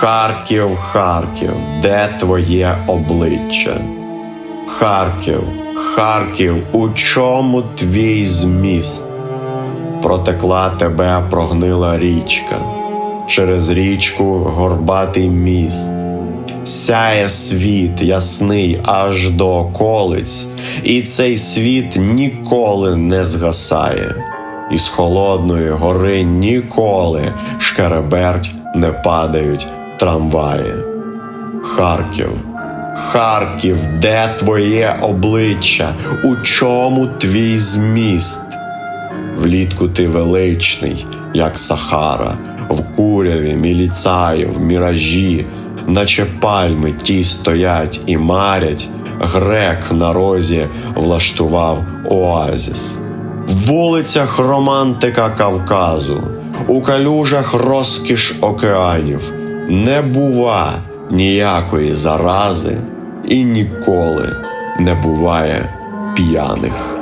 Харків, Харків, де твоє обличчя? Харків, Харків, у чому твій зміст? Протекла тебе прогнила річка, через річку горбатий міст. Сяє світ ясний аж до околиць, і цей світ ніколи не згасає. Із холодної гори ніколи шкереберть не падають трамваї. Харків, Харків, де твоє обличчя? У чому твій зміст? Влітку ти величний, як Сахара, в куряві, міліцаї, в міражі, наче пальми ті стоять і марять, грек на розі влаштував оазіс. В вулицях романтика Кавказу, у калюжах розкіш океанів, не бува ніякої зарази і ніколи не буває п'яних.